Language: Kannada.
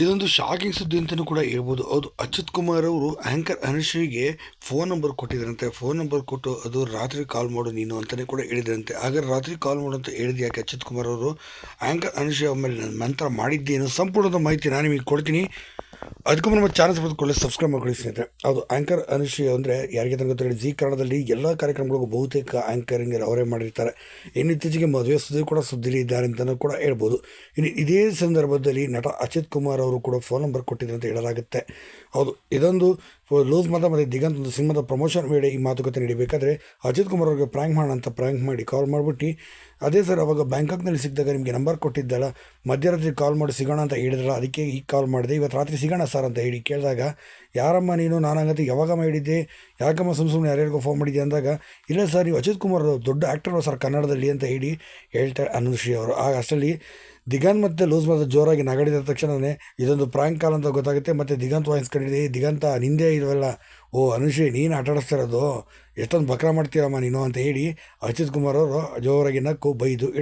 ಇದೊಂದು ಶಾಕಿಂಗ್ ಸುದ್ದಿ ಅಂತಲೂ ಕೂಡ ಹೇಳ್ಬೋದು. ಹೌದು, ಅಚ್ಯುತ್ ಕುಮಾರ್ ಅವರು ಆ್ಯಂಕರ್ ಅನಶ್ರೀಗೆ ಫೋನ್ ನಂಬರ್ ಕೊಟ್ಟಿದ್ರಂತೆ. ಫೋನ್ ನಂಬರ್ ಕೊಟ್ಟು ಅದು ರಾತ್ರಿ ಕಾಲ್ ಮಾಡು ನೀನು ಅಂತಲೇ ಕೂಡ ಹೇಳಿದ್ರಂತೆ. ಹಾಗಾದ್ರೆ ರಾತ್ರಿ ಕಾಲ್ ಮಾಡು ಅಂತ ಹೇಳಿದ ಯಾಕೆ ಅಚ್ಯುತ್ ಕುಮಾರ್ ಅವರು? ಆ್ಯಂಕರ್ ಅನುಶ್ರೀ ಆಮೇಲೆ ನನ್ನ ನಂತರ ಮಾಡಿದ್ದೇನು? ಸಂಪೂರ್ಣದ ಮಾಹಿತಿ ನಾನು ನಿಮಗೆ ಕೊಡ್ತೀನಿ. ಅದಕ್ಕೂ ನಮ್ಮ ಚಾನಲ್ ಪಡೆದುಕೊಳ್ಳಿ ಸಬ್ಸ್ಕ್ರೈಬ್ ಮಾಡ್ಕೊಳ್ಳಿ ಸ್ನೇಹಿತರೆ. ಅದು ಆ್ಯಂಕರ್ ಅನುಶ್ರೀ ಅಂದರೆ ಯಾರಿಗೆ ಗೊತ್ತಿರಲಿ ಜೀ ಕನ್ನಡದಲ್ಲಿ ಎಲ್ಲ ಕಾರ್ಯಕ್ರಮಗಳಿಗೂ ಬಹುತೇಕ ಆ್ಯಂಕರಿಂಗ್ ಅವರೇ ಮಾಡಿರ್ತಾರೆ. ಇನ್ನಿತ್ತೀಚೆಗೆ ಮದುವೆ ಸುದ್ದಿ ಕೂಡ ಸುದ್ದಿಲಿ ಇದ್ದಾರೆ ಅಂತಲೂ ಕೂಡ ಹೇಳ್ಬೋದು. ಇನ್ನು ಇದೇ ಸಂದರ್ಭದಲ್ಲಿ ನಟ ಅಚಿತ್ ಕುಮಾರ್ ಅವರು ಕೂಡ ಫೋನ್ ನಂಬರ್ ಕೊಟ್ಟಿದ್ದಾರೆ ಅಂತ ಹೇಳಲಾಗುತ್ತೆ. ಹೌದು, ಇದೊಂದು ಲೂಸ್ ಮಾತ ಮತ್ತು ದಿಗಂತ ಒಂದು ಸಿನಿಮಾದ ಪ್ರಮೋಷನ್ ವೇಳೆ ಈ ಮಾತುಕತೆ ನಡಿಬೇಕಾದ್ರೆ ಅಜಿತ್ ಕುಮಾರ್ ಅವ್ರಿಗೆ ಪ್ರ್ಯಾಂಕ್ ಮಾಡೋಣ ಅಂತ ಪ್ರ್ಯಾಂಕ್ ಮಾಡಿ ಕಾಲ್ ಮಾಡಿಬಿಟ್ಟು ಅದೇ ಸರ್, ಅವಾಗ ಬ್ಯಾಂಕಾಕ್ನಲ್ಲಿ ಸಿಕ್ಕಿದಾಗ ನಿಮಗೆ ನಂಬರ್ ಕೊಟ್ಟಿದ್ದಲ್ಲ, ಮಧ್ಯರಾತ್ರಿ ಕಾಲ್ ಮಾಡಿ ಸಿಗೋಣ ಅಂತ ಹೇಳಿದ್ರಲ್ಲ, ಅದಕ್ಕೆ ಈಗ ಕಾಲ್ ಮಾಡಿದೆ. ಇವತ್ತು ರಾತ್ರಿ ಸಿಗೋಣ ಸರ್ ಅಂತ ಹೇಳಿ ಕೇಳಿದಾಗ, ಯಾರಮ್ಮ ನೀನು? ನಾನಾಗತ್ತೆ ಯಾವಾಗಮ್ಮ ಹೇಳಿದ್ದೆ? ಯಾಕಮ್ಮ ಸುಮ್ಮ ಸುಮ್ಮನೆ ಯಾರ್ಯಾರಿಗೋ ಫೋನ್ ಮಾಡಿದ್ದೆ ಅಂದಾಗ, ಇಲ್ಲ ಸರ್, ನೀವು ಅಜಿತ್ ಕುಮಾರ್ ದೊಡ್ಡ ಆ್ಯಕ್ಟರ್ ಸರ್ ಕನ್ನಡದಲ್ಲಿ ಅಂತ ಹೇಳಿ ಹೇಳ್ತಾರೆ ಅನುಶ್ರೀ ಅವರು. ಆಗ ಅಷ್ಟರಲ್ಲಿ ದಿಗಂತ್ ಮತ್ತು ಲೂಸ್ ಮಾಡಿದ ಜೋರಾಗಿ ನಗಡಿದ ತಕ್ಷಣವೇ ಇದೊಂದು ಪ್ರಾಂಕ್ ಕಾಲ್ ಅಂತ ಗೊತ್ತಾಗುತ್ತೆ. ಮತ್ತು ದಿಗಂತ್ ವಾಯ್ಸ್ ಕಂಡಿದೆ "ಏ, ದಿಗಂತ ನಿಂದೆ ಇಲ್ವಲ್ಲ? ಓ ಅನುಶ್ರೀ ನೀನು ಆಟ ಇರೋದು? ಎಷ್ಟೊಂದು ಬಕ್ರ ಮಾಡ್ತೀರಮ್ಮ ನೀನು? ಅಂತ ಹೇಳಿ ಅಚ್ಯುತ್ ಕುಮಾರ್ ಅವರು ಜೋರಾಗಿ ನಕ್ಕು ಬೈದು